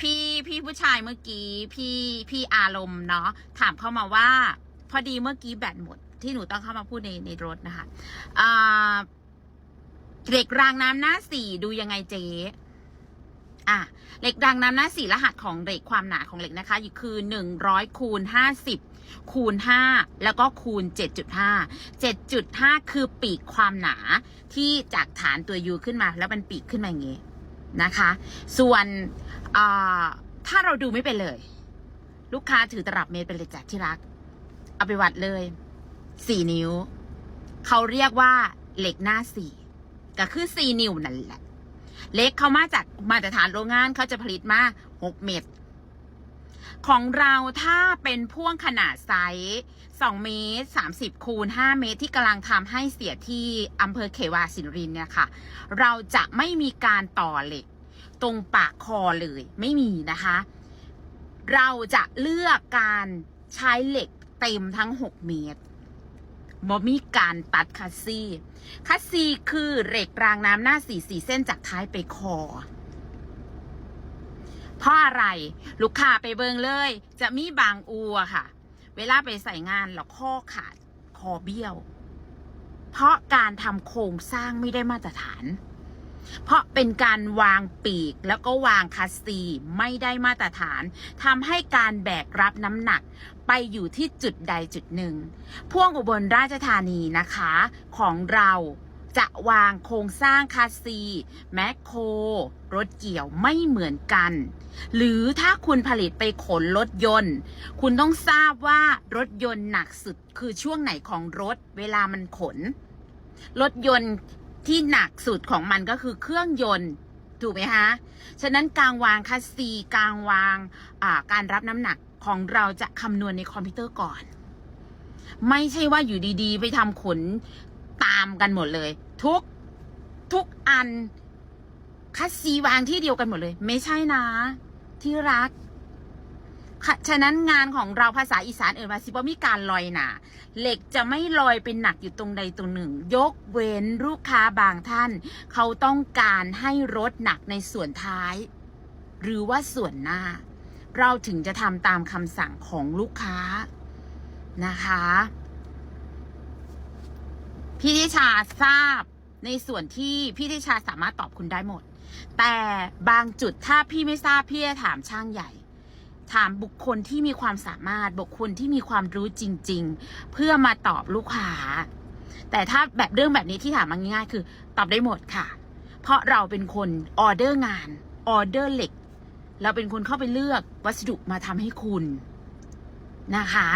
พี่พี่ผู้ชายเมื่อกี้พี่พี่อารมณ์เนาะถามเข้ามาว่า พอดีเมื่อกี้แบตหมด ที่หนูต้องเข้ามาพูดในในรถนะคะเหล็กรางน้ำหน้าสี่ดูยังไงเจ๊อะเหล็กรางน้ำหน้าสี่รหัสของเหล็กความหนาของเหล็กนะคะอยู่คือหนึ่งร้อยคูณห้าสิบคูณห้าแล้วก็คูณเจ็ดจุดห้าเจ็ดจุดห้าคือปีกความหนาที่จากฐานตัวยูขึ้นมา แล้วมันปีกขึ้นมาอย่างงี้ นะคะ ส่วนถ้าเราดูไม่เป็นเลย ลูกค้าถือตลับเมตรไปเลยจ้ะที่รัก เอาไปวัดเลยสี่นิ้ว เขาเรียกว่าเหล็กหน้าสี่ก็คือสี่นิ้วนั่นแหละเล็กเขามาจากมาตรฐานโรงงานเขาจะผลิตมาหกเมตร ของเราถ้าเป็นพ่วงขนาดไซส์2เมตร30คูณ5เมตร ที่กำลังทำให้เสียที่อำเภอเขวาสินรินเนี่ยค่ะ เราจะไม่มีการต่อเหล็ก ตรงปากคอเลยไม่มีนะคะ เราจะเลือกการใช้เหล็กเต็มทั้ง 6 เมตรบ่มีการตัดคัสซี่คัสซีคือเหล็กรางน้ำหน้าสี่สี่เส้นจากท้ายไปคอ เพราะอะไรลูกค้าไปเบิงเลย จะมีบางอัวค่ะ เวลาไปใส่งานแล้วข้อขาดคอเบี้ยว เพราะการทำโครงสร้างไม่ได้มาตรฐาน เพราะเป็นการวางปีกแล้วก็วางคัสซีไม่ได้มาตรฐานทำให้การแบกรับน้ำหนักไปอยู่ที่จุดใดจุดหนึ่ง พ่วงอุบลราชธานีนะคะของเราจะวางโครงสร้างคาสซีแมคโครรถเกี่ยวไม่เหมือนกัน หรือถ้าคุณผลิตไปขนรถยนต์ คุณต้องทราบว่ารถยนต์หนักสุดคือช่วงไหนของรถเวลามันขน รถยนต์ ที่หนักสุดของมันก็คือเครื่องยนต์ถูกไหมคะ ฉะนั้นการวางคัสซีการวางาการรับน้ำหนักของเราจะคำนวณในคอมพิวเตอร์ก่อน ไม่ใช่ว่าอยู่ดีๆ ไปทำขนตามกันหมดเลย ทุกทุกอันคัสซีวางที่เดียวกันหมดเลย ไม่ใช่นะ ที่รัก ฉะนั้นงานของเราภาษาอีสานเอ่ยว่าสิบ่มีการลอยหนาเหล็กจะไม่ลอยเป็นหนักอยู่ตรงใดตรงหนึ่ง ยกเว้นลูกค้าบางท่าน เขาต้องการให้รถหนักในส่วนท้าย หรือว่าส่วนหน้า เราถึงจะทำตามคำสั่งของลูกค้านะคะพี่ทิชาทราบในส่วนที่พี่ทิชาสามารถตอบคุณได้หมด แต่บางจุดถ้าพี่ไม่ทราบพี่จะถามช่างใหญ่ ถามบุคคลที่มีความสามารถบุคคลที่มีความรู้จริง ๆ เพื่อมาตอบลูกค้า แต่ถ้าแบบเรื่องแบบนี้ที่ถามมาง่ายๆ คือ ตอบได้หมดค่ะ เพราะเราเป็นคนออเดอร์งานออเดอร์เหล็ก เราเป็นคนเข้าไปเลือกวัสดุมาทำให้คุณนะคะ